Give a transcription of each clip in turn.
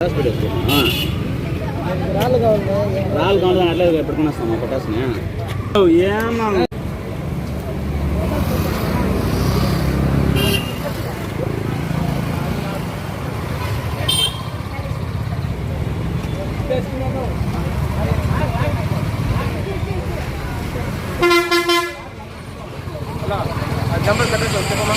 Hospital ఆ. రాళ్ళు కావాలి రాళ్ళు కావాలి కానీ అట్లా పెట్టుకుని వస్తాం పొటాస్ని ఏమన్నా నెంబర్ కట్టేసి చెప్పమా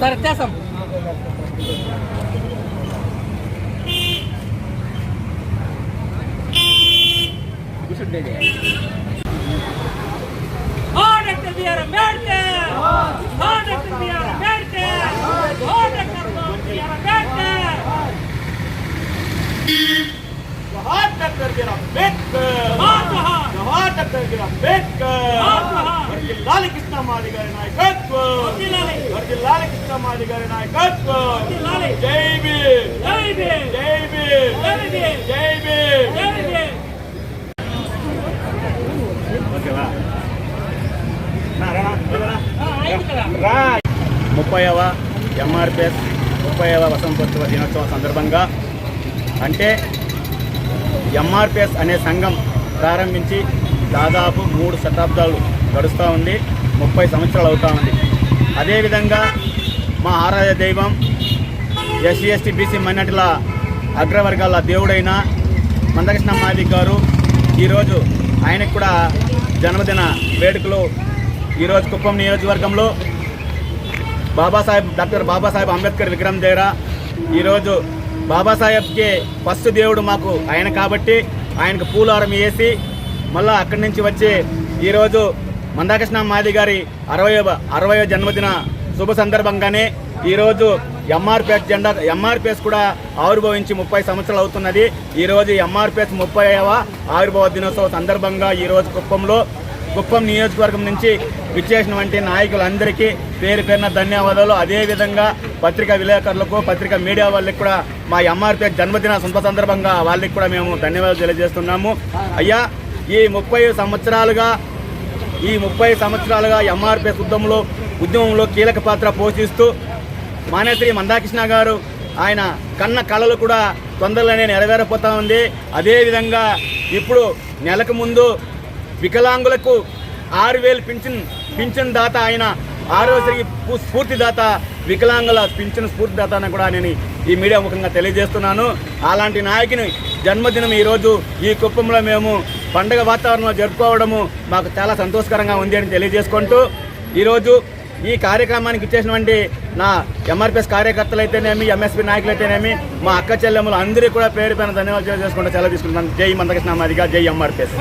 सरत्या संपू दे दे और डॉक्टर बी आर अंबेडकर और डॉक्टर बी आर अंबेडकर और डॉक्टर बी आर अंबेडकर बहुत डॉक्टर बी आर अंबेडकर बहुत doctor B R Ambedkar Lal కృష్ణమాది గారి నాయకత్వం! జై భీమ్. జై భీమ్! జై భీమ్. జై భీమ్! ముప్పైవ ఎంఆర్పిఎస్ ముప్పైవ వసంతోత్సవ దినోత్సవం సందర్భంగా అంటే ఎంఆర్పిఎస్ అనే సంఘం ప్రారంభించి దాదాపు మూడు శతాబ్దాలు గడుస్తూ ఉంది. ముప్పై సంవత్సరాలు అవుతా ఉంది. అదేవిధంగా మా ఆరాధ్య దైవం ఎస్సీ ఎస్టీ బీసీ మైనార్టీల అగ్రవర్గాల దేవుడైన మందకృష్ణ మాది గారు ఈరోజు ఆయనకు కూడా జన్మదిన వేడుకలు. ఈరోజు కుప్పం నియోజకవర్గంలో బాబాసాహెబ్ డాక్టర్ బాబాసాహెబ్ అంబేద్కర్ విగ్రహం దగ్గర ఈరోజు బాబాసాహెబ్కి ఫస్ట్ దేవుడు మాకు ఆయన కాబట్టి ఆయనకు పూలారం వేసి మళ్ళీ అక్కడి నుంచి వచ్చి ఈరోజు మందాకృష్ణ మాది గారి అరవై అరవయో జన్మదిన శుభ సందర్భంగానే ఈరోజు ఎంఆర్పిఎస్ జెండా ఎంఆర్పిఎస్ కూడా ఆవిర్భవించి ముప్పై సంవత్సరాలు అవుతున్నది. ఈరోజు ఎంఆర్పిఎస్ ముప్పైవ ఆవిర్భావ దినోత్సవ సందర్భంగా ఈరోజు కుప్పంలో కుప్పం నియోజకవర్గం నుంచి విచ్చేసినటువంటి నాయకులందరికీ పేరు పేరున ధన్యవాదాలు. అదేవిధంగా పత్రికా విలేకరులకు పత్రికా మీడియా వాళ్ళకి కూడా మా ఎంఆర్పీ జన్మదిన సొంత సందర్భంగా వాళ్ళకి కూడా మేము ధన్యవాదాలు తెలియజేస్తున్నాము. అయ్యా ఈ ముప్పై సంవత్సరాలుగా ఈ ముప్పై సంవత్సరాలుగా ఎంఆర్పిఎస్ ఉద్యమంలో ఉద్యమంలో కీలక పాత్ర పోషిస్తూ మానేశ్రీ మందాకృష్ణ గారు ఆయన కన్న కళలు కూడా తొందరలోనే నెరవేరపోతా ఉంది. అదేవిధంగా ఇప్పుడు నెలకు ముందు వికలాంగులకు ఆరు వేలు పింఛన్ పింఛన్ దాత ఆయన ఆరోగ్య స్ఫూర్తిదాత వికలాంగుల పింఛన్ స్ఫూర్తిదాత అని కూడా నేను ఈ మీడియా ముఖంగా తెలియజేస్తున్నాను. అలాంటి నాయకుని జన్మదినం ఈరోజు ఈ కుప్పంలో మేము పండగ వాతావరణంలో జరుపుకోవడము మాకు చాలా సంతోషకరంగా ఉంది అని తెలియజేసుకుంటూ ఈరోజు ఈ కార్యక్రమానికి ఇచ్చేసినటువంటి నా ఎంఆర్పిఎస్ కార్యకర్తలు అయితేనేమి ఎంఎస్పీ నాయకులు అయితేనేమి మా అక్క చెల్లెములు అందరికీ కూడా పేరు పైన ధన్యవాదాలు తెలియజేసుకుంటూ సెలవు తీసుకుంటున్నాను జై మందకృష్ణ మాదిగా జై ఎంఆర్పిఎస్